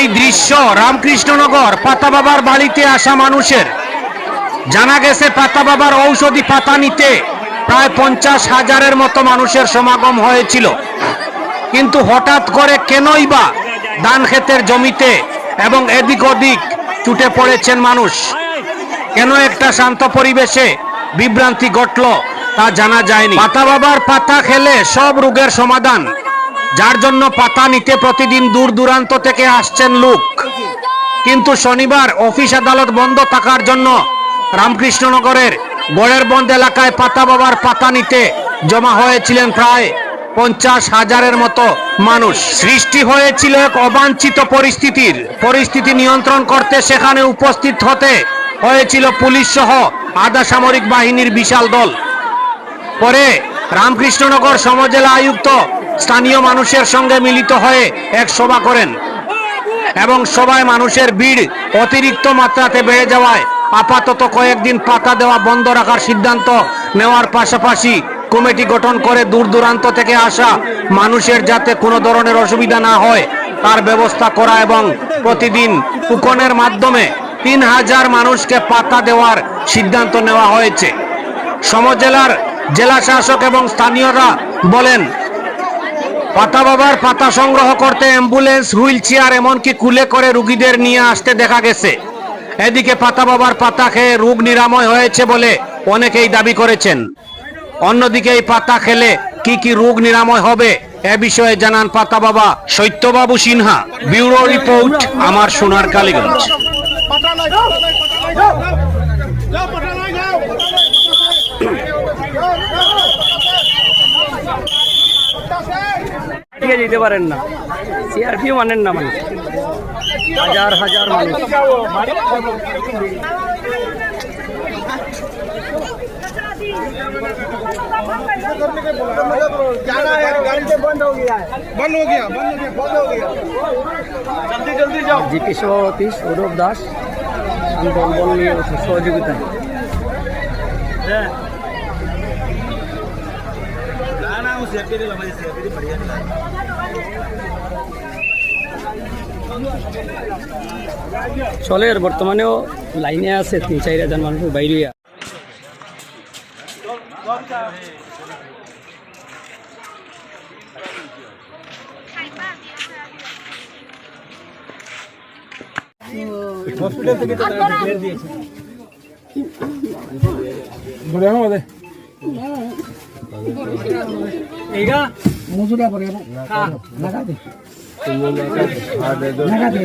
এই দৃশ্য রামকৃষ্ণনগর পাতা বাবার বাড়িতে আসা মানুষের। জানা গেছে পাতা বাবার ঔষধি পাতা নিতে প্রায় পঞ্চাশ হাজারের মতো মানুষের সমাগম হয়েছিল। কিন্তু হঠাৎ করে কেনই বা ধান ক্ষেতের জমিতে এবং এদিক ওদিক ছুটে পড়েছেন মানুষ। কেন একটা শান্ত পরিবেশে বিভ্রান্তি ঘটল তা জানা যায়নি। পাতা বাবার পাতা খেলে সব রোগের সমাধান যার জন্য পাতা নিতে প্রতিদিন দূর দূরান্ত থেকে আসছেন লোক। কিন্তু শনিবার অফিস আদালত বন্ধ থাকার জন্য রামকৃষ্ণনগরের গড়ের বন্ধ এলাকায় পাতা বাবার পাতা নিতে জমা হয়েছিলেন প্রায় পঞ্চাশ হাজারের মতো মানুষ। সৃষ্টি হয়েছিল এক অবাঞ্ছিত পরিস্থিতির। পরিস্থিতি নিয়ন্ত্রণ করতে সেখানে উপস্থিত হতে হয়েছিল পুলিশ সহ আধা সামরিক বাহিনীর বিশাল দল। পরে রামকৃষ্ণনগর সমজেলা আয়ুক্ত স্থানীয় মানুষের সঙ্গে মিলিত হয়ে এক সভা করেন এবং সবাই মানুষের ভিড় অতিরিক্ত মাত্রাতে বেড়ে যাওয়ায় আপাতত কয়েকদিন পাতা দেওয়া বন্ধ রাখার সিদ্ধান্ত নেওয়ার পাশাপাশি কমিটি গঠন করে দূর দূরান্ত থেকে আসা মানুষের যাতে কোনো ধরনের অসুবিধা না হয়, তার ব্যবস্থা করা এবং প্রতিদিন কুপনের মাধ্যমে তিন হাজার মানুষকে পাতা দেওয়ার সিদ্ধান্ত নেওয়া হয়েছে। সমজেলার জেলা শাসক এবং স্থানীয়রা বলেন পাতা বাবার পাতা সংগ্রহ করতে অ্যাম্বুলেন্স হুইল চেয়ার এমনকি কুলে করে রুগীদের নিয়ে আসতে দেখা গেছে এদিকে পাতা বাবার পাতা খেয়ে রোগ নিরাময় হয়েছে বলে অনেকেই দাবি করেছেন অন্যদিকে এই পাতা খেলে কি কি রোগ নিরাময় হবে এ বিষয়ে জানান পাতা বাবা সত্যবাবু সিনহা ব্যুরো রিপোর্ট আমার সোনার কালীগঞ্জ দিকে যেতে পারেন না। সিআরপিও মানেন না মানুষ। হাজার হাজার জিপি সভাপতি সৌরভ দাস সহযোগিতা হ্যাঁ। उस सेफ्टी हमारी सेफ्टी बढ़िया চলের বর্তমানেও লাইনে আছে তিন চার হাজার মানুষ বাইরে हॉस्पिटल से कितना क्लियर दिए ಈಗ ಮುಸುಡ ಬರ ನಗಾದೆ ನಗಾದೆ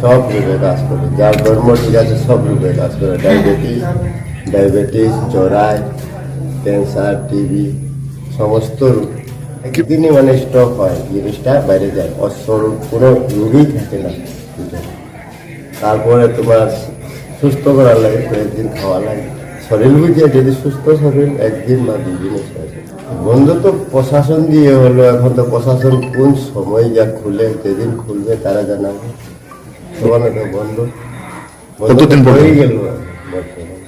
সব রোগে কাজ করে যার ধর্ম ঠিক আছে সব রোগে কাজ করে ডায়াবেটিস ডায়াবেটিস জরায় ক্যান্সার টিবি সমস্ত একদিনই মানে স্টক হয় জিনিসটা বাইরে যায়। অসর কোনো রোগই থাকে না তারপরে তোমার সুস্থ করা লাগে কয়েকদিন খাওয়া লাগে। শরীর বুঝিয়ে যদি সুস্থ শরীর একদিন বা দুই দিনে শেষ হয়। বন্ধ তো প্রশাসন দিয়ে হলো এখন তো প্রশাসন কোন সময় যা খুলে যেদিন খুলবে তারা জানাবে। সবাই তো বন্ধ। কতদিন হয়ে গেল বর্তমানে।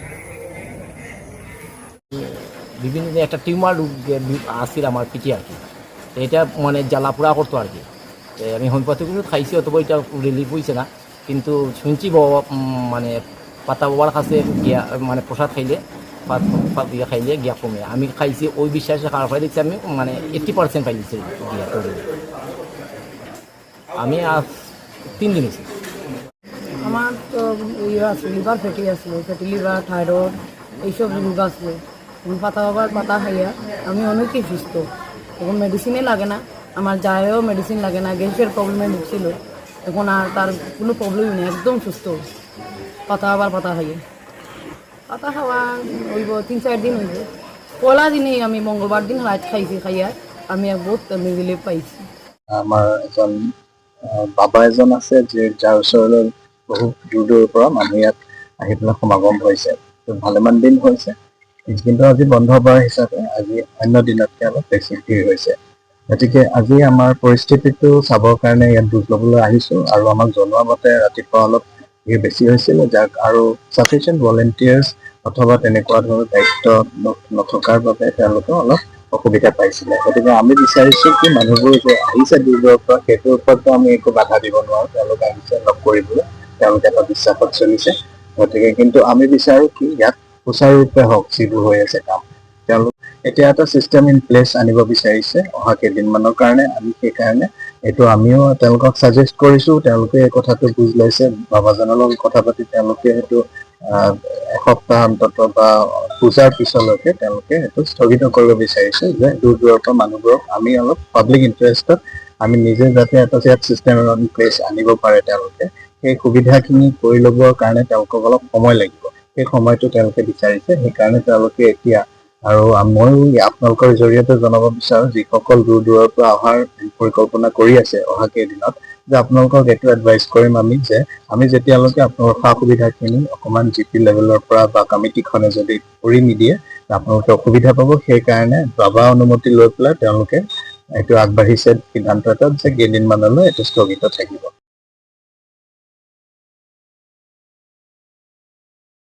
বিভিন্ন একটা টিউমার আসছিল আমার পিঠে আর কি। এটা মানে জ্বালাপোড়া করতো আর কি। আমি হোমিওপ্যাথিক ওষুধ খাইছি অথবা এটা রিলিফ হয়েছে না। কিন্তু শুনছি বাবা মানে পাতা বাবার কাছে গিয়া মানে প্রসাদ খাইলে ইয়ে খাইলে গিয়া কমে। আমি খাইছি, ওই বিশ্বাসে খাওয়ার পরে দেখছি আমি মানে এইট্টি পার্সেন্ট পাইছি গিয়া আমি আজ তিন দিন হয়েছি আমার তো ইয়ে আছে লিভার ফ্যাটি আছে ফ্যাটি লিভার থাইরয়েড এইসব রোগ আছে। পাতা বাবার পাতা খাইয়া আমি অনেকই সুস্থ। এখন মেডিসিনে লাগে না। আমার যায়ও মেডিসিন লাগে না। গ্যাসের প্রবলেমে ভুগছিল। এখন আর তার কোনো প্রবলেমই নেই। একদম সুস্থ। পাতা আবার পাতা খাইয়ে। পাতা খাওয়া হইব তিন চার দিন হইব পলা দিনেই আমি মঙ্গলবার দিন রাত খাইছি খাইয়া আমি এক বহুত রিলিফ পাইছি। আমাৰ এজন বাবা এজন আছে যে যাৰ ওচৰলৈ বহু দূৰ দূৰৰ পৰা মানুহ ইয়াত আহি পেলাই সমাগম হৈছে। ভালেমান দিন হৈছে। কিন্তু আজি বন্ধ বাৰ হিচাপে আজি অন্য দিনতকৈ অলপ ভিৰ হৈছে। গতিকে আজি আমাৰ পৰিস্থিতিটো চাবৰ কাৰণে ইয়াত বুজ ল'বলৈ আহিছো আৰু আমাক জনোৱা মতে ৰাতিপুৱা অলপ ভিৰ বেছি হৈছিলে, যাক আৰু চাফিচিয়েণ্ট ভলেণ্টিয়াৰ্ছ অথবা তেনেকুৱা ধৰণৰ দায়িত্ব নথকাৰ বাবে তেওঁলোকে অলপ অসুবিধা পাইছিলে। গতিকে আমি বিচাৰিছো কি মানুহবোৰ যে আহিছে দূৰ দূৰৰ পৰা, সেইটোৰ ওপৰতো আমি একো বাধা দিব নোৱাৰো, তেওঁলোকে আহিছে লগ কৰিবলৈ, তেওঁলোকে এটা বিশ্বাসত চলিছে। গতিকে কিন্তু আমি বিচাৰো কি ইয়াত সুচাৰুৰূপে হওক, যিবোৰ হৈ আছে কাম। তেওঁলোক এতিয়া এটা চিষ্টেম ইন প্লেচ আনিব বিচাৰিছে অহা কেইদিনমানৰ কাৰণে, আমি সেইকাৰণে এইটো আমিও তেওঁলোকক ছাজেষ্ট কৰিছো, তেওঁলোকে এই কথাটো বুজ লৈছে, বাবাজনৰ লগত কথা পাতি তেওঁলোকে সেইটো এসপ্তাহ অন্তত বা পূজাৰ পিছলৈকে তেওঁলোকে সেইটো স্থগিত কৰিব বিচাৰিছে যে দূৰ দূৰৰ পৰা মানুহবোৰক আমি অলপ পাব্লিক ইণ্টাৰেষ্টত আমি নিজে যাতে এটা ইয়াত চিষ্টেম ইন প্লেচ আনিব পাৰে তেওঁলোকে, সেই সুবিধাখিনি কৰি ল'বৰ কাৰণে তেওঁলোকক অলপ সময় লাগিব। সেই সময়টো তেওঁলোকে বিচাৰিছে, সেইকাৰণে তেওঁলোকে এতিয়া আৰু ময়ো আপোনালোকৰ জৰিয়তে জনাব বিচাৰো, যিসকল দূৰ দূৰৰ পৰা অহাৰ পৰিকল্পনা কৰি আছে অহা কেইদিনত, যে আপোনালোকক এইটো এডভাইচ কৰিম আমি যে আমি যেতিয়ালৈকে আপোনালোকৰ সা সুবিধাখিনি অকণমান জি পি লেভেলৰ পৰা বা কমিটিখনে যদি কৰি নিদিয়ে আপোনালোকে অসুবিধা পাব, সেইকাৰণে বাবা অনুমতি লৈ পেলাই তেওঁলোকে এইটো আগবাঢ়িছে সিদ্ধান্ত এটাত যে কেইদিনমানলৈ এইটো স্থগিত থাকিব।